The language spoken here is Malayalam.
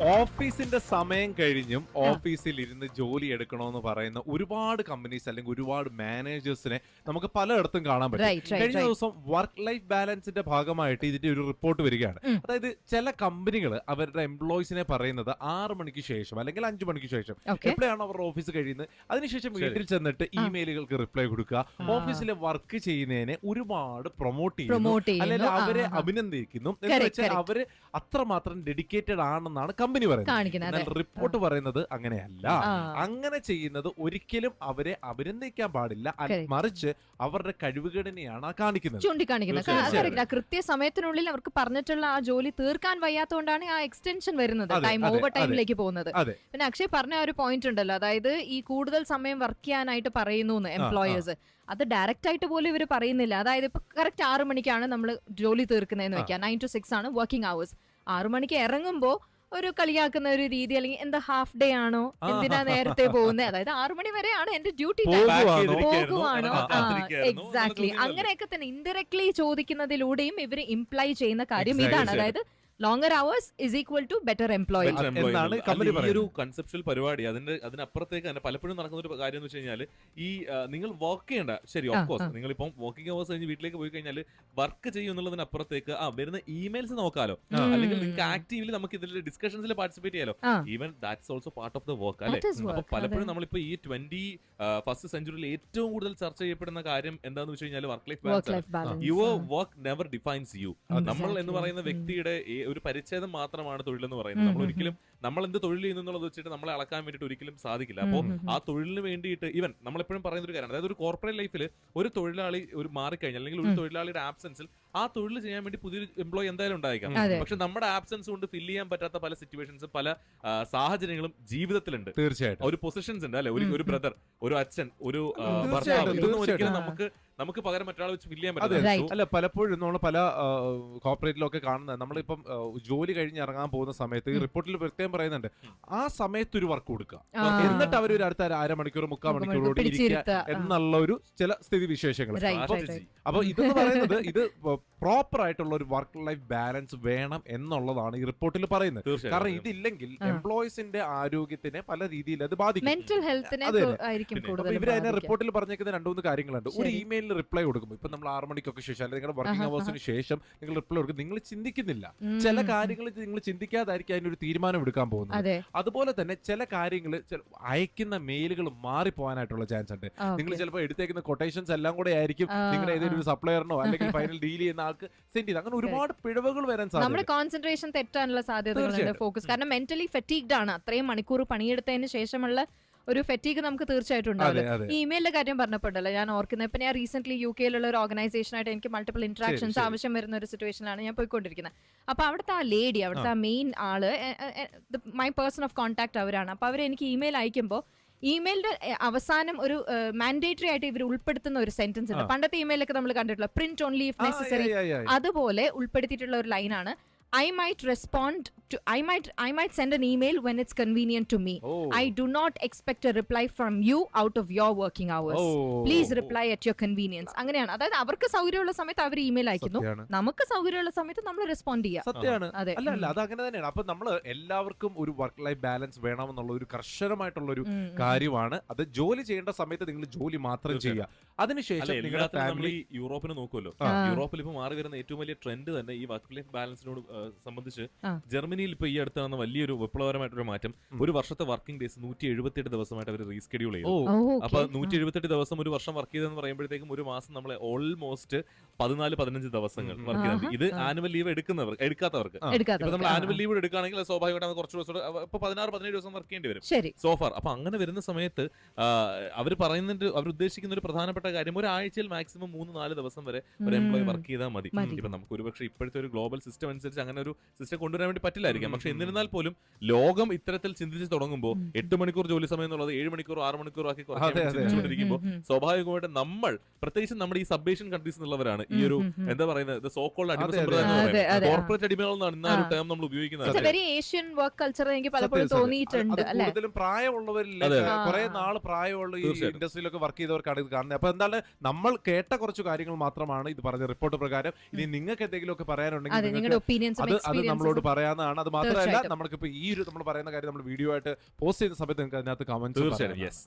ഓഫീസിന്റെ സമയം കഴിഞ്ഞും ഓഫീസിൽ ഇരുന്ന് ജോലി എടുക്കണമെന്ന് പറയുന്ന ഒരുപാട് കമ്പനീസ് അല്ലെങ്കിൽ ഒരുപാട് മാനേജേഴ്സിനെ നമുക്ക് പലയിടത്തും കാണാൻ പറ്റും. കഴിഞ്ഞ. ദിവസം വർക്ക് ലൈഫ് ബാലൻസിന്റെ ഭാഗമായിട്ട് ഇതിന്റെ ഒരു റിപ്പോർട്ട് വരികയാണ്. അതായത് ചില കമ്പനികൾ അവരുടെ എംപ്ലോയീസിനെ പറയുന്നത് ആറ് മണിക്ക് ശേഷം അല്ലെങ്കിൽ അഞ്ചു മണിക്ക് ശേഷം. എപ്പോഴാണ് അവരുടെ ഓഫീസ് കഴിയുന്നത്? അതിനുശേഷം വീട്ടിൽ ചെന്നിട്ട് ഇമെയിലുകൾക്ക് റിപ്ലൈ കൊടുക്കുക. ഓഫീസിലെ വർക്ക് ചെയ്യുന്നതിനെ ഒരുപാട് പ്രൊമോട്ട് ചെയ്യുന്നു. അല്ലെങ്കിൽ അവരെ. അഭിനന്ദിക്കുന്നു. എന്ന് വെച്ചാൽ. അവർ അത്രമാത്രം ഡെഡിക്കേറ്റഡ് ആണെന്നാണ് കമ്പനി പറയുന്നത്. റിപ്പോർട്ട് പറയുന്നത് അങ്ങനെയല്ല. അങ്ങനെ ചെയ്യുന്നത് ഒരിക്കലും അവരെ അഭിനന്ദിക്കാൻ പാടില്ല. മറിച്ച് അവരുടെ കഴിവുകേടിനെയാണ് കാണിക്കുന്നത്. ചൂണ്ടിക്കാണിക്കുന്നത്. കൃത്യസമയത്തിനുള്ളിൽ അവർക്ക് പറഞ്ഞിട്ടുള്ള ആ ജോലി തീർക്കാൻ വയ്യാത്തതുകൊണ്ടാണ് ആ എക്സ്റ്റൻഷൻ വരുന്നത് ടൈം ഓവർ. ടൈമിലേക്ക് പോകുന്നത്. പിന്നെ അക്ഷയ് പറഞ്ഞ ഒരു പോയിന്റ് ഉണ്ടല്ലോ. അതായത് ഈ കൂടുതൽ സമയം വർക്ക് ചെയ്യാനായിട്ട് പറയുന്നു എംപ്ലോയേഴ്സ് അത് ഡയറക്റ്റ് ആയിട്ട് പോലും ഇവർ പറയുന്നില്ല. അതായത് ഇപ്പൊ കറക്റ്റ് ആറ് മണിക്കാണ് നമ്മൾ ജോലി തീർക്കുന്നതെന്ന്. വെക്കാം നയൻ ടു സിക്സ് ആണ് വർക്കിംഗ് അവേഴ്സ് ആറു മണിക്ക് ഇറങ്ങുമ്പോൾ ഒരു കളിയാക്കുന്ന ഒരു രീതി അല്ലെങ്കിൽ എന്താ ഹാഫ് ഡേ ആണോ എന്തിനാ നേരത്തെ പോകുന്നത് അതായത് ആറു മണി വരെയാണ് എന്റെ ഡ്യൂട്ടി ടൈം പോകുവാണോ? എക്സാക്ട്? എക്സാക്ട്ലി അങ്ങനെയൊക്കെ തന്നെ ഇൻഡയറക്ട്ലി ചോദിക്കുന്നതിലൂടെയും ഇവർ ഇംപ്ലൈ ചെയ്യുന്ന കാര്യം ഇതാണ്. അതായത് longer hours is equal to better employee Better employee എന്നാണ് കമ്പനി ഒരു കൺസെപ്ഷൽ പരിപാടി അതിന്റെ അതിനപ്പുറത്തേക്ക് തന്നെ പലപ്പോഴും നടക്കുന്ന ഒരു കാര്യം എന്ന് വെച്ച് കഴിഞ്ഞാൽ ഈ നിങ്ങൾ വർക്ക് ചെയ്യേണ്ട ശരി ഓഫ് കോഴ്സ് നിങ്ങൾ ഇപ്പം വർക്കിംഗ് അവേഴ്സ് കഴിഞ്ഞ് വീട്ടിലേക്ക് പോയി കഴിഞ്ഞാൽ വർക്ക് ചെയ്യും എന്നുള്ളതിനപ്പുറത്തേക്ക് ആ വരുന്ന ഇമെയിൽസ് നോക്കാലോ. അല്ലെങ്കിൽ നിങ്ങൾക്ക് ആക്റ്റീവ്ലി നമുക്ക് ഇതിൽ ഡിസ്കഷൻസിൽ പാർട്ടിസിപ്പേറ്റ് ചെയ്യാലോ. Even that's also part of the work അല്ലെ? അപ്പൊ പലപ്പോഴും. നമ്മളിപ്പോ ഈ ട്വന്റി ഫസ്റ്റ് സെഞ്ചുറിയിൽ ഏറ്റവും കൂടുതൽ ചർച്ച ചെയ്യപ്പെടുന്ന കാര്യം എന്താണെന്ന് വെച്ച് കഴിഞ്ഞാൽ work life balance your work never defines you നമ്മൾ എന്ന് പറയുന്ന വ്യക്തിയുടെ ഒരു പരിച്ഛേദം മാത്രമാണ് തൊഴിലെന്ന് പറയുന്നത്. നമ്മൾ ഒരിക്കലും നമ്മൾ എന്ത് തൊഴിൽ ചെയ്യുന്നു എന്നുള്ളത് വെച്ചിട്ട് നമ്മളെ അളക്കാൻ വേണ്ടിയിട്ട് ഒരിക്കലും സാധിക്കില്ല. അപ്പോൾ ആ തൊഴിലിന് വേണ്ടിയിട്ട് ഇവൻ നമ്മളെപ്പോഴും പറയുന്ന ഒരു കാര്യം അതായത് ഒരു കോർപ്പറേറ്റ് ലൈഫിൽ ഒരു തൊഴിലാളി ഒരു മാറിക്കഴിഞ്ഞാൽ അല്ലെങ്കിൽ ഒരു. തൊഴിലാളിയുടെ ആബ്സെൻസിൽ ആ തൊഴിൽ ചെയ്യാൻ വേണ്ടി പുതിയൊരു എംപ്ലോയി എന്തായാലും ഉണ്ടായിരിക്കാം പക്ഷെ നമ്മുടെ ആബ്സെൻസ് കൊണ്ട് ഫില്ല് ചെയ്യാൻ പറ്റാത്ത പല സിറ്റുവേഷൻസും പല സാഹചര്യങ്ങളും ജീവിതത്തിലുണ്ട്. തീർച്ചയായിട്ടും. ഒരു പൊസിഷൻസ് ഉണ്ട് അല്ലെ? ഒരു ബ്രദർ ഒരു അച്ഛൻ ഒരു ഭർത്താവ് ഇതൊന്നും ഒരിക്കലും നമുക്ക് നമുക്ക് പകരം മറ്റൊരാൾ വെച്ച് ഫില്ല് ചെയ്യാൻ പറ്റില്ല. അല്ല പലപ്പോഴും നമ്മൾ പല കോർപ്പറേറ്റിലൊക്കെ കാണുന്നത് നമ്മളിപ്പം ജോലി കഴിഞ്ഞ് ഇറങ്ങാൻ പോകുന്ന സമയത്ത് ഈ റിപ്പോർട്ടിൽ പ്രത്യേകം പറയുന്നുണ്ട്. ആ സമയത്ത് ഒരു വർക്ക് കൊടുക്കുക. എന്നിട്ട് അവർ ഒരു അടുത്ത അരമണിക്കൂർ മുക്കാൽ മണിക്കൂറോട് ഇരിക്കുക എന്നുള്ള ഒരു ചില സ്ഥിതി വിശേഷങ്ങൾ. അപ്പൊ ഇതെന്ന് പറയുന്നത് ഇത് പ്രോപ്പർ ആയിട്ടുള്ള ഒരു വർക്ക് ലൈഫ് ബാലൻസ് വേണം എന്നുള്ളതാണ് ഈ റിപ്പോർട്ടിൽ പറയുന്നത്. കാരണം ഇതില്ലെങ്കിൽ. എംപ്ലോയീസിന്റെ ആരോഗ്യത്തിനെ പല രീതിയിൽ അത് ബാധിക്കും. ഇവർ അതിനെ ആയിരിക്കും കൂടുതൽ ഇവർ റിപ്പോർട്ടിൽ പറഞ്ഞേക്കുന്ന രണ്ടു മൂന്ന് കാര്യങ്ങളുണ്ട്. ഒരു ശരി. റിപ്ലൈ കൊടുക്കും. ഇപ്പൊ നമ്മൾ ആറ് മണിക്കൊക്കെ ശേഷം അല്ലെങ്കിൽ നിങ്ങളുടെ വർക്കിംഗ് അവേഴ്സിന് ശേഷം നിങ്ങൾ റിപ്ലൈ കൊടുക്കും. നിങ്ങൾ ചിന്തിക്കുന്നില്ല. ചില കാര്യങ്ങൾ നിങ്ങൾ ചിന്തിക്കാതായിരിക്കും അതിനൊരു തീരുമാനം എടുക്കാൻ പോകുന്നത്. അതുപോലെ തന്നെ ചില കാര്യങ്ങൾ അയക്കുന്ന മെയിലുകൾ മാറിപ്പോകാനായിട്ടുള്ള ചാൻസ് ഉണ്ട്. നിങ്ങൾ. ചിലപ്പോൾ എടുത്തേക്കുന്ന കൊട്ടേഷൻസ് എല്ലാം കൂടെ ആയിരിക്കും നിങ്ങളുടെ ഏതെങ്കിലും ഒരു സപ്ലയറിനോ അല്ലെങ്കിൽ ഫൈനൽ ഡീൽ ചെയ്യുന്ന ആൾക്ക് സെൻഡ് ചെയ്ത്. അങ്ങനെ ഒരുപാട് പിഴവുകൾ വരാൻ നമ്മുടെ സാധ്യത കോൺസെൻട്രേഷൻ തെറ്റാനുള്ള സാധ്യതകളുണ്ട് ഫോക്കസ് കാരണം മെന്റലി ഫെറ്റീഗ്ഡ് ആണ്. അത്രയും മണിക്കൂർ പണിയെടുത്തതിന് ശേഷമുള്ള ഒരു ഫെറ്റീക്ക് നമുക്ക് തീർച്ചയായിട്ടും അതെ ഈ ഇമെയിലിന്റെ കാര്യം പറഞ്ഞപ്പോഴല്ലോ ഞാൻ ഓർക്കുന്നത് ഇപ്പൊ ഞാൻ റീസെന്റ് യു കെയിലുള്ള ഒരു ഓർഗനൈസേഷനായിട്ട് എനിക്ക് മൾട്ടിപ്പിൾ ഇന്ററാക്ഷൻസ്. ആവശ്യം വരുന്ന ഒരു സിറ്റുവേഷനിലാണ് ഞാൻ പോയിക്കൊണ്ടിരിക്കുന്നത് അപ്പൊ അവിടുത്തെ ആ ലേഡി അവിടുത്തെ ആ. മെയിൻ ആൾ മൈ പേഴ്സൺ ഓഫ് കോൺടാക്ട് അവരാണ്. അപ്പൊ അവർ എനിക്ക് ഇമെയിൽ അയക്കുമ്പോൾ ഇമെയിലിന്റെ അവസാനം ഒരു മാൻഡേറ്ററി ആയിട്ട് ഇവർ ഉൾപ്പെടുത്തുന്ന ഒരു സെന്റൻസ് ഉണ്ട്. പണ്ടത്തെ ഇമെയിലൊക്കെ നമ്മൾ കണ്ടിട്ടുള്ള പ്രിന്റ് ഓൺലി ഇഫ് നെസസറി. അതുപോലെ ഉൾപ്പെടുത്തിയിട്ടുള്ള ഒരു ലൈനാണ് I might respond to I might I might send an email when it's convenient to me. Oh. I do not expect a reply from you out of your working hours Oh. Please reply at your convenience അങ്ങനെയാണ്. അതായത് അവർക്ക് സൗകര്യമുള്ള സമയത്ത് അവർ ഇമെയിൽ അയക്കുന്നു. നമുക്ക് സൗകര്യമുള്ള സമയത്ത് നമ്മൾ റെസ്പോണ്ട് ചെയ്യാം. സത്യമാണ് അതെ. അല്ല അല്ല അത് അങ്ങനെ തന്നെയാണ്. അപ്പൊ നമ്മൾ എല്ലാവർക്കും ഒരു വർക്ക് ലൈഫ് ബാലൻസ് വേണമെന്നുള്ള ഒരു കർശനമായിട്ടുള്ള ഒരു. കാര്യമാണ്. അത് ജോലി ചെയ്യേണ്ട സമയത്ത് നിങ്ങൾ ജോലി മാത്രം ചെയ്യുക. അതിനുശേഷം നിങ്ങളുടെ എല്ലാത്തിനും നമ്മൾ ഫാമിലി ഈ യൂറോപ്പിനെ നോക്കുമല്ലോ യൂറോപ്പിൽ ഇപ്പൊ മാറി വരുന്ന ഏറ്റവും വലിയ ട്രെൻഡ് തന്നെ ഈ വർക്ക് ലൈഫ് ബാലൻസിനോട് ആ, സംബന്ധിച്ച് ജർമ്മനിയിൽ ഇപ്പൊ ഈ അടുത്ത് നടന്ന വലിയൊരു വിപ്ലവകരമായിട്ടൊരു മാറ്റം. ഒരു വർഷത്തെ വർക്കിംഗ് ഡേയ്സ് നൂറ്റി എഴുപത്തിയെട്ട് ദിവസമായിട്ട് അവർ റീസ്കെഡ്യൂൾ ചെയ്തു. അപ്പൊ നൂറ്റി എഴുപത്തെട്ട് ദിവസം ഒരു വർഷം വർക്ക് ചെയ്തെന്ന് പറയുമ്പോഴത്തേക്കും ഒരു മാസം നമ്മളെ ഓൾമോസ്റ്റ് പതിനാല് പതിനഞ്ച് ദിവസങ്ങൾ വർക്ക് ചെയ്യുന്നത്. ഇത് ആനുവൽ ലീവ് എടുക്കുന്നവർ എടുക്കാത്തവർക്ക്. ഇപ്പൊ നമ്മൾ ആനുവൽ ലീവ് എടുക്കുകയാണെങ്കിൽ സ്വാഭാവികമായിട്ട് കുറച്ച് ദിവസം ഇപ്പൊ പതിനാറ് പതിനേഴ് ദിവസം വർക്ക് ചെയ്യേണ്ടി വരും. സോഫാർ അപ്പൊ അങ്ങനെ വരുന്ന സമയത്ത് അവർ പറയുന്നുണ്ട് അവർ ഉദ്ദേശിക്കുന്ന ഒരു പ്രധാനപ്പെട്ട കാര്യം ഒരാഴ്ചയിൽ മാക്സിമം മൂന്ന് നാല് ദിവസം വരെ ഒരു എംപ്ലോയി വർക്ക് ചെയ്താൽ മതി. മതി. ഇപ്പൊ നമുക്ക് ഒരുപക്ഷെ ഇപ്പോഴത്തെ ഒരു ഗ്ലോബൽ സിസ്റ്റം അനുസരിച്ച് അങ്ങനെ ഒരു സിസ്റ്റം കൊണ്ടുവരാൻ വേണ്ടി പറ്റില്ലായിരിക്കാം പക്ഷെ എന്നിരുന്നാൽ പോലും ലോകം ഇത്തരത്തിൽ ചിന്തിച്ച് തുടങ്ങുമ്പോൾ എട്ട് മണിക്കൂർ ജോലി സമയം എന്നുള്ളത് ഏഴ് മണിക്കൂർ ആറ് മണിക്കൂർ ആക്കി. ചിന്തിച്ചുകൊണ്ടിരിക്കുമ്പോൾ. സ്വാഭാവികമായിട്ട് നമ്മൾ പ്രത്യേകിച്ച് നമ്മുടെ ഈ സബേഷ്യൻ കൺട്രീസ് എന്നുള്ളവരാണ് ഈ ഒരു. എന്താ പറയുന്നത് സോക്കോൾഡ് അടിമ. സമ്പ്രദായം. കോർപ്പറേറ്റ് അടിമകൾ എന്നാണ് ഇന്ന് ഒരു ടേം നമ്മൾ ഉപയോഗിക്കുന്നത് വെരി ഏഷ്യൻ വർക്ക് കൾച്ചർ എനിക്ക് പലപ്പോഴും. തോന്നിയിട്ടുണ്ട് കൂടുതലും പ്രായമുള്ളവരില്ല. കുറെ നാൾ പ്രായമുള്ള ഈ ഇൻഡസ്ട്രിയിലൊക്കെ വർക്ക് ചെയ്തവർക്കാണ് ഇത് കാണുന്നത് അപ്പൊ എന്താണ് നമ്മൾ കേട്ട കുറച്ച് കാര്യങ്ങൾ മാത്രമാണ് ഇത് പറഞ്ഞ റിപ്പോർട്ട് പ്രകാരം ഇനി നിങ്ങൾക്ക് എന്തെങ്കിലും ഒക്കെ പറയാനുണ്ടെങ്കിൽ നിങ്ങളുടെ ഒപ്പീനിയൻസും അത് അത് നമ്മളോട് പറയാന്നാണ് പറയാവുന്നതാണ് അത് മാത്രമല്ല. നമ്മൾക്കിപ്പോ ഈ ഒരു നമ്മൾ പറയുന്ന കാര്യം നമ്മൾ വീഡിയോ ആയിട്ട് പോസ്റ്റ് ചെയ്യുന്ന സമയത്ത് നിങ്ങൾക്ക് അതിനകത്ത് കമന്റ്സ് തീർച്ചയായിട്ടും യെസ്